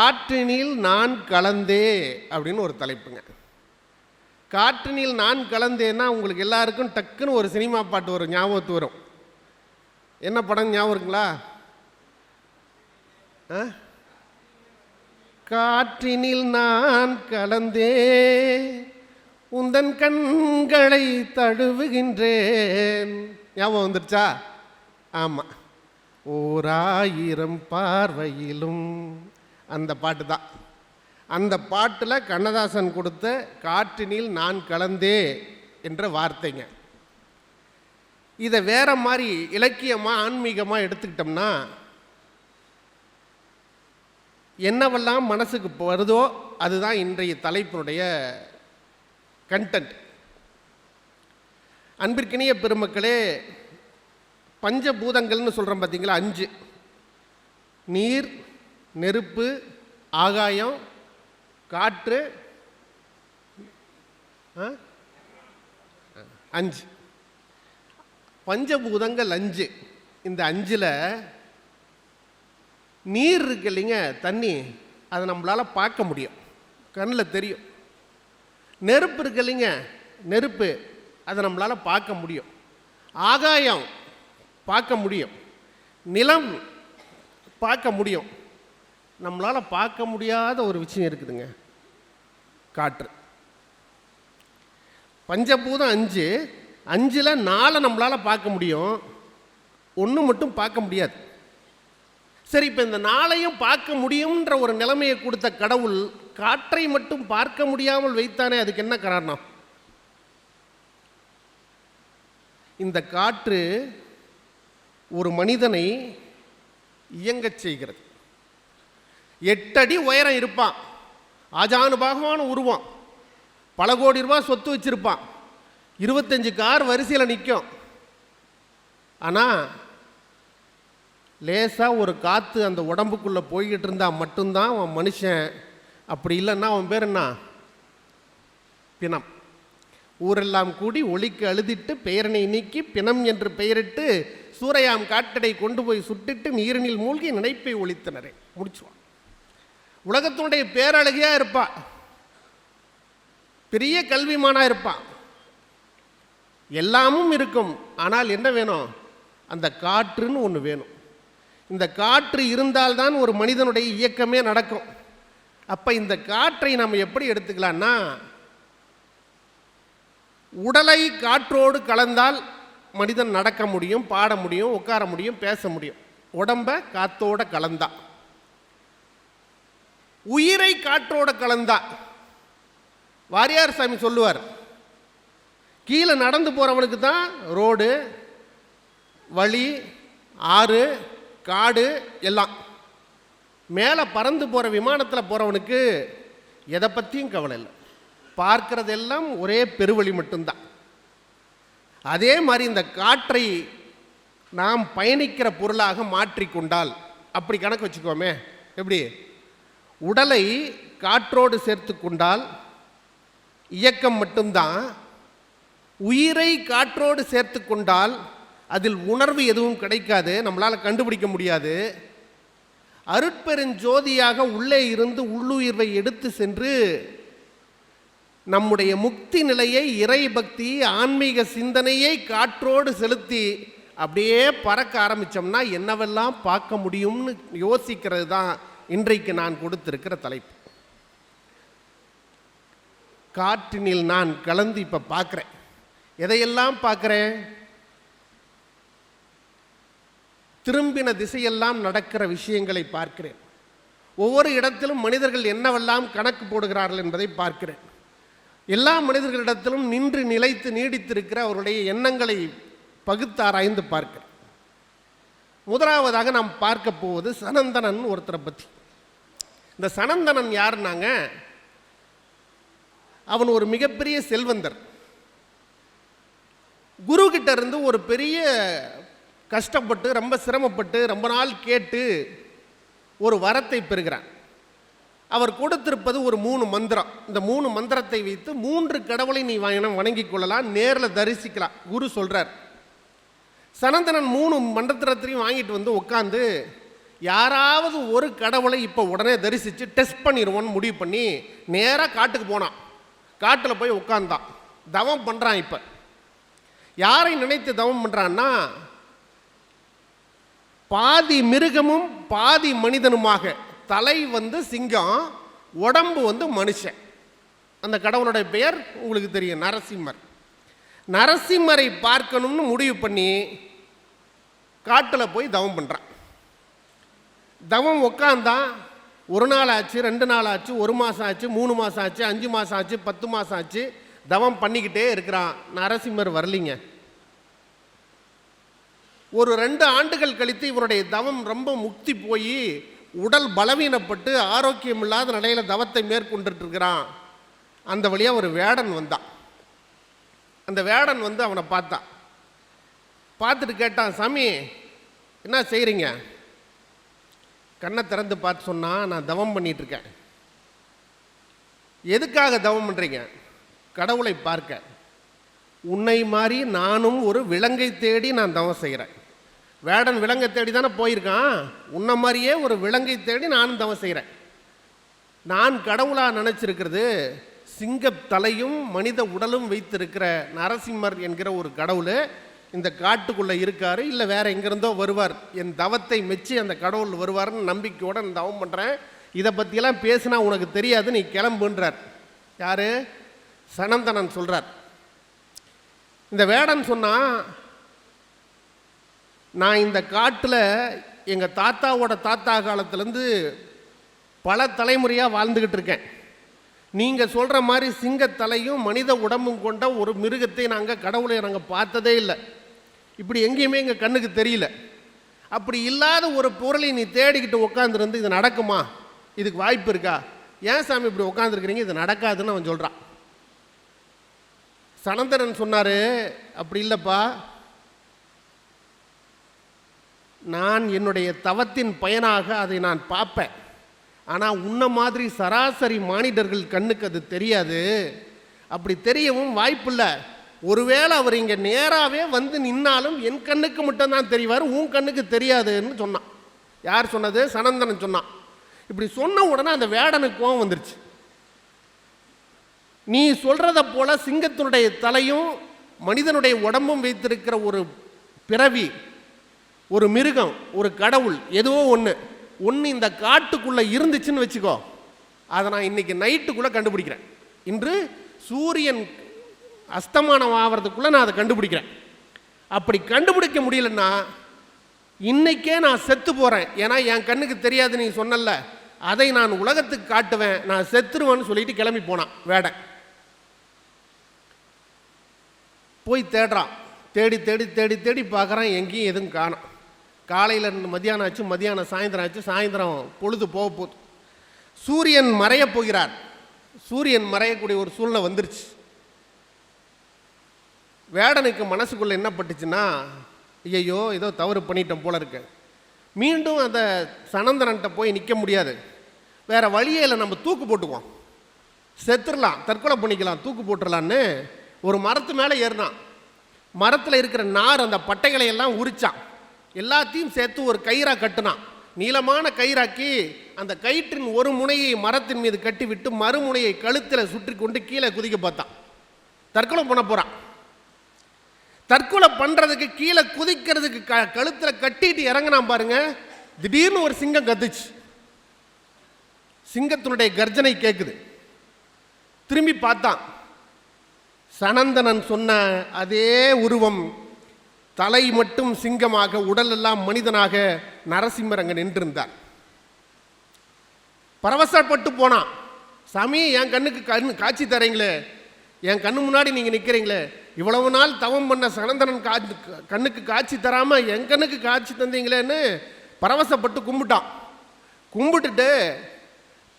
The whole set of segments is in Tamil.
காற்றினில் நான் கலந்தே அப்படின்னு ஒரு தலைப்புங்க. காற்றினில் நான் கலந்தேன்னா உங்களுக்கு எல்லாருக்கும் டக்குன்னு ஒரு சினிமா பாட்டு வரும் ஞாபகத்து வரும். என்ன படம் ஞாபகம் இருக்குங்களா? ஆ? காற்றினில் நான் கலந்தே உந்தன் கண்களை தழுவுகின்றேன். ஞாபகம் வந்துருச்சா? ஆமாம் ஓராயிரம் பார்வையிலும் அந்த பாட்டு தான். அந்த பாட்டில் கண்ணதாசன் கொடுத்த காற்றினில் நான் கலந்தே என்ற வார்த்தைங்க. இதை வேற மாதிரி இலக்கியமாக ஆன்மீகமாக எடுத்துக்கிட்டோம்னா என்னவெல்லாம் மனசுக்கு வருதோ அதுதான் இன்றைய தலைப்பினுடைய கண்டென்ட் அன்பிற்கினிய பெருமக்களே பஞ்சபூதங்கள்னு சொல்கிறோம் பார்த்தீங்களா அஞ்சு. நீர் நெருப்பு ஆகாயம் காற்று ஆ? அஞ்சு. பஞ்சபூதங்கள் அஞ்சு. இந்த அஞ்சில் நீர் இருக்கு இல்லைங்க தண்ணி. அதை நம்மளால் பார்க்க முடியும். கண்ணில் தெரியும். நெருப்பு இருக்கு இல்லைங்க நெருப்பு. அதை நம்மளால் பார்க்க முடியும். ஆகாயம் பார்க்க முடியும். நிலம் பார்க்க முடியும். நம்மளால் பார்க்க முடியாத ஒரு விஷயம் இருக்குதுங்க. காற்று. பஞ்சபூதம் அஞ்சு அஞ்சில் நாலை நம்மளால் பார்க்க முடியும். ஒன்று மட்டும் பார்க்க முடியாது. சரி இப்போ இந்த நாளையும் பார்க்க முடியும்ன்ற ஒரு நிலைமையை கொடுத்த கடவுள் காற்றை மட்டும் பார்க்க முடியாமல் வைத்தானே அதுக்கு என்ன காரணம்? இந்த காற்று ஒரு மனிதனை இயங்கச் செய்கிறது. எட்டடி உயரம் இருப்பான். ஆஜானு ஆஜானுபாகமான உருவம் பல கோடி ரூபாய் சொத்து வச்சிருப்பான். இருபத்தஞ்சு கார் வரிசையில் நிற்கும் ஆனால் லேசாக ஒரு காற்று அந்த உடம்புக்குள்ளே போய்கிட்டு இருந்தால் மட்டும்தான் அவன் மனுஷன். அப்படி இல்லைன்னா அவன் பேர் என்ன? பிணம். ஊரெல்லாம் கூடி ஒளிக்கு அழுதிட்டு பெயரனை நீக்கி பிணம் என்று பெயரிட்டு சூறையாம் காட்டடை கொண்டு போய் சுட்டிட்டு நீரினில் மூழ்கி நினைப்பை ஒழித்தனரே. முடிச்சுவான். உலகத்தினுடைய பேரழகியாக இருப்பா. பெரிய கல்விமானாக இருப்பான் எல்லாமும் இருக்கும். ஆனால் என்ன வேணும்? அந்த காற்றுன்னு ஒன்று வேணும். இந்த காற்று இருந்தால்தான் ஒரு மனிதனுடைய இயக்கமே நடக்கும். அப்போ இந்த காற்றை நம்ம எப்படி எடுத்துக்கலான்னா உடலை காற்றோடு கலந்தால் மனிதன் நடக்க முடியும் பாட முடியும் உட்கார முடியும் பேச முடியும். உடம்ப காத்தோட கலந்தான் உயிரை காற்றோட கலந்தா. வாரியார் சாமி சொல்லுவார் கீழே நடந்து போகிறவனுக்கு தான் ரோடு வழி ஆறு காடு எல்லாம். மேலே பறந்து போகிற விமானத்தில் போகிறவனுக்கு எதை பற்றியும் கவலை இல்லை. பார்க்கறதெல்லாம் ஒரே பெருவழி மட்டும்தான். அதே மாதிரி இந்த காற்றை நாம் பயணிக்கிற பொருளாக மாற்றிக்கொண்டால் அப்படி கணக்கு வச்சுக்கோமே எப்படி? உடலை காற்றோடு சேர்த்து கொண்டால் இயக்கம் மட்டும்தான். உயிரை காற்றோடு சேர்த்து கொண்டால் அதில் உணர்வு எதுவும் கிடைக்காது. நம்மளால் கண்டுபிடிக்க முடியாது. அருட்பெருஞ்சோதியாக உள்ளே இருந்து உள்ளுயிர்வை எடுத்து சென்று நம்முடைய முக்தி நிலையை இறை பக்தி ஆன்மீக சிந்தனையை காற்றோடு செலுத்தி அப்படியே பறக்க ஆரம்பித்தோம்னா என்னவெல்லாம் பார்க்க முடியும்னு யோசிக்கிறது தான் இன்றைக்கு நான் கொடுத்திருக்கிற தலைப்பு. காற்றினில் நான் கலந்து இப்போ பார்க்குறேன். எதையெல்லாம் பார்க்குறேன்? திரும்பின திசையெல்லாம் நடக்கிற விஷயங்களை பார்க்கிறேன். ஒவ்வொரு இடத்திலும் மனிதர்கள் என்னவெல்லாம் கணக்கு போடுகிறார்கள் என்பதை பார்க்கிறேன். எல்லா மனிதர்களிடத்திலும் நின்று நிலைத்து நீடித்திருக்கிற அவருடைய எண்ணங்களை பகுத்தாராய்ந்து பார்க்கிறேன். முதலாவதாக நாம் பார்க்க போவது சனந்தனன் ஒருத்தரை பற்றி இந்த சனந்தனன் யாருன்னாங்க? அவன் ஒரு மிகப்பெரிய செல்வந்தர். குரு கிட்ட இருந்து ஒரு பெரிய கஷ்டப்பட்டு ரொம்ப சிரமப்பட்டு ரொம்ப நாள் கேட்டு ஒரு வரத்தை பெறுகிறான். அவர் கொடுத்திருப்பது ஒரு மூணு மந்திரம். இந்த மூணு மந்திரத்தை வைத்து மூன்று கடவுளை நீ வாங்கின வணங்கிக் கொள்ளலாம் நேரில் தரிசிக்கலாம். குரு சொல்கிறார் சனந்தனன் மூணு மந்திரத்திலையும் வாங்கிட்டு வந்து உட்காந்து யாராவது ஒரு கடவுளை இப்போ உடனே தரிசித்து டெஸ்ட் பண்ணிடுவோன்னு முடிவு பண்ணி நேராக காட்டுக்கு போனான். காட்டில் போய் உட்காந்தான் தவம் பண்ணுறான் இப்போ. யாரை நினைத்து தவம் பண்ணுறான்னா பாதி மிருகமும் பாதி மனிதனுமாக. தலை வந்து சிங்கம் உடம்பு வந்து மனுஷன். அந்த கடவுளுடைய பெயர் உங்களுக்கு தெரியும் நரசிம்மர். நரசிம்மரை பார்க்கணும்னு முடிவு பண்ணி காட்டில் போய் தவம் பண்ணுறான் தவம் உக்காந்தான் ஒரு நாள் ஆச்சு ரெண்டு நாள் ஆச்சு ஒரு மாதம் ஆச்சு மூணு மாதம் ஆச்சு அஞ்சு மாதம் ஆச்சு பத்து மாதம் ஆச்சு தவம் பண்ணிக்கிட்டே இருக்கிறான். நரசிம்மர் வரலிங்க. ஒரு ரெண்டு ஆண்டுகள் கழித்து இவருடைய தவம் ரொம்ப முக்தி போய் உடல் பலவீனப்பட்டு ஆரோக்கியம் இல்லாத நிலையில் தவத்தை மேற்கொண்டுட்ருக்கிறான் அந்த வழியாக ஒரு வேடன் வந்தான் அந்த வேடன் வந்து அவனை பார்த்தான் பார்த்துட்டு கேட்டான் சாமி என்ன செய்கிறீங்க கண்ணை திறந்து பார்த்து சொன்னால் நான் தவம் பண்ணிகிட்ருக்கேன் இருக்கேன் எதுக்காக தவம் பண்ணுறீங்க கடவுளை பார்க்க. உன்னை மாதிரி நானும் ஒரு விலங்கை தேடி நான் தவம் செய்கிறேன் வேடன் விலங்கை தேடி தானே போயிருக்கான். உன்னை மாதிரியே ஒரு விலங்கை தேடி நானும் தவம் செய்கிறேன் நான் கடவுளாக நினச்சிருக்கிறது சிங்க தலையும் மனித உடலும் வைத்திருக்கிற நரசிம்மர் என்கிற ஒரு கடவுள். இந்த காட்டுக்குள்ளே இருக்கார் இல்லை வேற எங்கிருந்தோ வருவார். என் தவத்தை மெச்சி அந்த கடவுள் வருவார்னு நம்பிக்கையோட நான் தவம் பண்ணுறேன் இதை பற்றியெல்லாம் பேசினா உனக்கு தெரியாது நீ கிளம்புன்றார். யாரு? சனந்தனன் சொல்கிறார் இந்த வேடன் சொன்னா நான் இந்த காட்டில் எங்கள் தாத்தாவோட தாத்தா காலத்துலேருந்து பல தலைமுறையாக வாழ்ந்துக்கிட்டு இருக்கேன். நீங்கள் சொல்கிற மாதிரி சிங்கத்தலையும் மனித உடம்பும் கொண்ட ஒரு மிருகத்தை நாங்கள் கடவுளை நாங்கள் பார்த்ததே இல்லை. இப்படி எங்கேயுமே எங்கள் கண்ணுக்கு தெரியல. அப்படி இல்லாத ஒரு பொருளை நீ தேடிக்கிட்டு உட்காந்துருந்து இது நடக்குமா? இதுக்கு வாய்ப்பு இருக்கா? ஏன் சாமி இப்படி உட்காந்துருக்கிறீங்க இது நடக்காதுன்னு அவன் சொல்கிறான் சனந்தரன் சொன்னார் அப்படி இல்லைப்பா. நான் என்னுடைய தவத்தின் பயனாக அதை நான் பார்ப்பேன். ஆனால் உன்ன மாதிரி சராசரி மானிடர்கள் கண்ணுக்கு அது தெரியாது. அப்படி தெரியவும் வாய்ப்பில்லை. ஒருவேளை அவர் இங்கே நேராகவே வந்து நின்னாலும் என் கண்ணுக்கு மட்டும்தான் தெரிவார் உன் கண்ணுக்கு தெரியாதுன்னு சொன்னான். யார் சொன்னது? சனந்தனன் சொன்னான். இப்படி சொன்ன உடனே அந்த வேடனுக்கு கோவம் வந்துருச்சு. நீ சொல்கிறத போல் சிங்கத்தினுடைய தலையும் மனிதனுடைய உடம்பும் வைத்திருக்கிற ஒரு பிறவி ஒரு மிருகம் ஒரு கடவுள் எதுவோ ஒன்று ஒன்று இந்த காட்டுக்குள்ளே இருந்துச்சுன்னு வச்சுக்கோ. அதை நான் இன்னைக்கு நைட்டுக்குள்ளே கண்டுபிடிக்கிறேன். இன்று சூரியன் அஸ்தமானம் ஆகிறதுக்குள்ளே நான் அதை கண்டுபிடிக்கிறேன். அப்படி கண்டுபிடிக்க முடியலன்னா இன்னைக்கே நான் செத்து போகிறேன் ஏன்னா என் கண்ணுக்கு தெரியாது நீ சொன்னல அதை நான் உலகத்துக்கு காட்டுவேன். நான் செத்துருவேன்னு சொல்லிட்டு கிளம்பி போனான் வேடை. போய் தேடுறான். தேடி தேடி தேடி தேடி பார்க்குறான் எங்கேயும் எதுவும் காணும். காலையில் இருந்து ஆச்சு மதியானம் சாயந்தரம் ஆச்சு சாயந்தரம் பொழுது போக போகுது. சூரியன் மறையப் போகிறார். சூரியன் மறையக்கூடிய ஒரு சூழ்நிலை வந்துருச்சு. வேடனுக்கு மனசுக்குள்ளே என்ன பட்டுச்சுன்னா ஐயையோ ஏதோ தவறு பண்ணிட்டோம் போல இருக்கு. மீண்டும் அந்த சனந்தனன்ட்ட போய் நிற்க முடியாது. வேற வழியே இல்லை நம்ம தூக்கு போட்டுக்குவோம். செத்துடலாம் தற்கொலை பண்ணிக்கலாம் தூக்கு போட்டுடலான்னு ஒரு மரத்து மேலே ஏறினான். மரத்தில் இருக்கிற நார் அந்த பட்டைகளை எல்லாம் உரிச்சான். எல்லாத்தையும் சேர்த்து ஒரு கயிறாக கட்டினான். நீளமான கயிறாக்கி அந்த கயிற்றின் ஒரு முனையை மரத்தின் மீது கட்டிவிட்டு மறுமுனையை கழுத்தில் சுற்றி கொண்டு கீழே குதிக்க பார்த்தான். தற்கொலை பண்ண போகிறான் தற்கொலை பண்ணுறதுக்கு கீழே குதிக்கிறதுக்கு க கழுத்தில் கட்டிட்டு இறங்கினான் பாருங்க. திடீர்னு ஒரு சிங்கம் கத்துச்சு. சிங்கத்தினுடைய கர்ஜனை கேட்குது திரும்பி பார்த்தான். சனந்தனன் சொன்ன அதே உருவம் தலை மட்டும் சிங்கமாக உடலெல்லாம் மனிதனாக நரசிம்மர் அங்கே நின்றிருந்தார். பரவசப்பட்டு போனான். சாமி என் கண்ணுக்கு கண் காட்சி தரீங்களே. என் கண்ணு முன்னாடி நீங்கள் நிற்கிறீங்களே இவ்வளவு நாள் தவம் பண்ண சனந்தனன் கா கண்ணுக்கு காட்சி தராமல் என் கண்ணுக்கு காட்சி தந்தீங்களேன்னு பரவசப்பட்டு கும்பிட்டான். கும்பிட்டுட்டு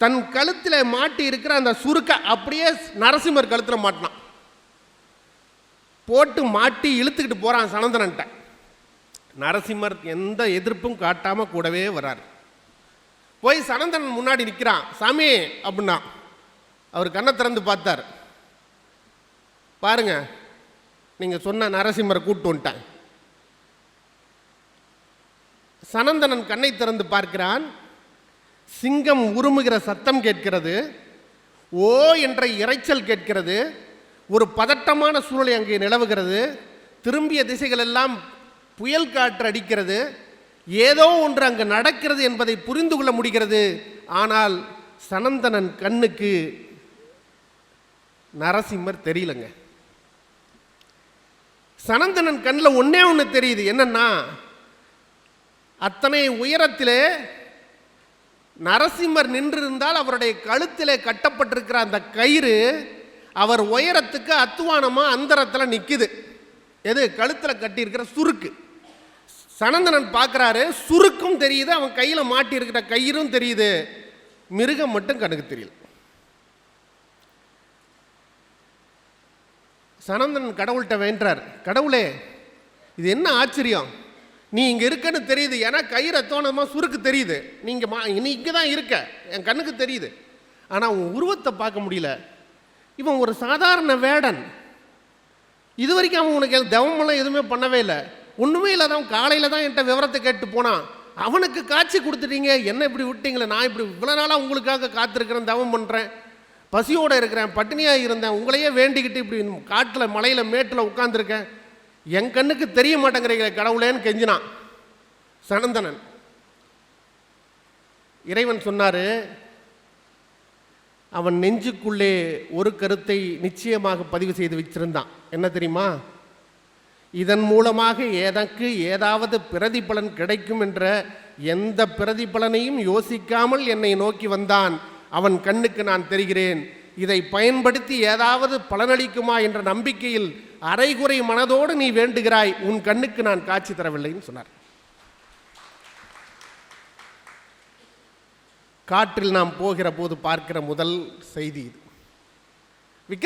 தன் கழுத்தில் மாட்டி இருக்கிற அந்த சுருக்க அப்படியே நரசிம்மர் கழுத்தில் மாட்டினான். போட்டு மாட்டி இழுத்துக்கிட்டு போகிறான் சனந்தனன்ட்ட நரசிம்மர் எந்த எதிர்ப்பும் காட்டாமல் கூடவே வர்றார் போய் சனந்தனன் முன்னாடி நிற்கிறான் சாமி அப்படின்னா அவர் கண்ணை திறந்து பார்த்தார். பாருங்க நீங்கள் சொன்ன நரசிம்மரை கூட்டு வந்துட்டாங்க சனந்தனன் கண்ணை திறந்து பார்க்கிறான். சிங்கம் உருமுகிற சத்தம் கேட்கிறது. ஓ என்ற இரைச்சல் கேட்கிறது. ஒரு பதட்டமான சூழ்நிலை அங்கே நிலவுகிறது. திரும்பிய திசைகளெல்லாம் புயல் காற்று அடிக்கிறது. ஏதோ ஒன்று அங்கு நடக்கிறது என்பதை புரிந்து கொள்ள முடிகிறது. ஆனால் சனந்தனன் கண்ணுக்கு நரசிம்மர் தெரியலங்க. சனந்தனன் கண்ணில் ஒன்றே ஒன்று தெரியுது. என்னன்னா அத்தனை உயரத்திலே நரசிம்மர் நின்றிருந்தால் அவருடைய கழுத்திலே கட்டப்பட்டிருக்கிற அந்த கயிறு அவர் உயரத்துக்கு அத்துவானமாக அந்தரத்தில் நிற்குது எது? கழுத்தில் கட்டியிருக்கிற சுருக்கு. சனந்தனன் பார்க்குறாரு சுருக்கும் தெரியுது அவன் கையில் மாட்டியிருக்கிற கயிறும் தெரியுது. மிருகம் மட்டும் கணக்கு தெரியல. சனந்தன் கடவுள்கிட்ட வேண்டார் கடவுளே இது என்ன ஆச்சரியம்? நீ இங்கே இருக்கன்னு தெரியுது. ஏன்னா கயிறை தோணமாக சுருக்கு தெரியுது. நீங்கள் மா நீ இங்கே தான் இருக்க. என் கண்ணுக்கு தெரியுது. ஆனால் உன் உருவத்தை பார்க்க முடியல. இவன் ஒரு சாதாரண வேடன். இது வரைக்கும் அவன் உனக்கு எது- தவமெல்லாம் எதுவுமே பண்ணவே இல்லை. ஒன்றுமே இல்லாதவன் காலையில் தான் என்கிட்ட விவரத்தை கேட்டு போனான். அவனுக்கு காட்சி கொடுத்துட்டீங்க. என்ன இப்படி விட்டீங்களே நான் இப்படி இவ்வளோ நாளாக உங்களுக்காக காத்திருக்கிறேன் தவம் பண்ணுறேன் பசியோடு இருக்கிறேன் பட்டினியாக இருந்தேன் உங்களையே வேண்டிக்கிட்டு இப்படி காட்டில் மலையில் மேட்டில் உட்காந்துருக்கேன் என் கண்ணுக்கு தெரிய மாட்டேங்கிறீங்களே கடவுளேன்னு கெஞ்சினான். சனந்தனன். இறைவன் சொன்னார் அவன் நெஞ்சுக்குள்ளே ஒரு கருத்தை நிச்சயமாக பதிவு செய்து வச்சிருந்தான் என்ன தெரியுமா? இதன் மூலமாக எனக்கு ஏதாவது பிரதிபலன் கிடைக்கும் என்ற எந்த பிரதிபலனையும் யோசிக்காமல் என்னை நோக்கி வந்தான். அவன் கண்ணுக்கு நான் தெரிகிறேன். இதை பயன்படுத்தி ஏதாவது பலனளிக்குமா என்ற நம்பிக்கையில் அரைகுறை மனதோடு நீ வேண்டுகிறாய். உன் கண்ணுக்கு நான் காட்சி தரவில்லைன்னு சொன்னார். காற்றில் நாம் போகிற போது பார்க்கிற முதல் செய்தி இது.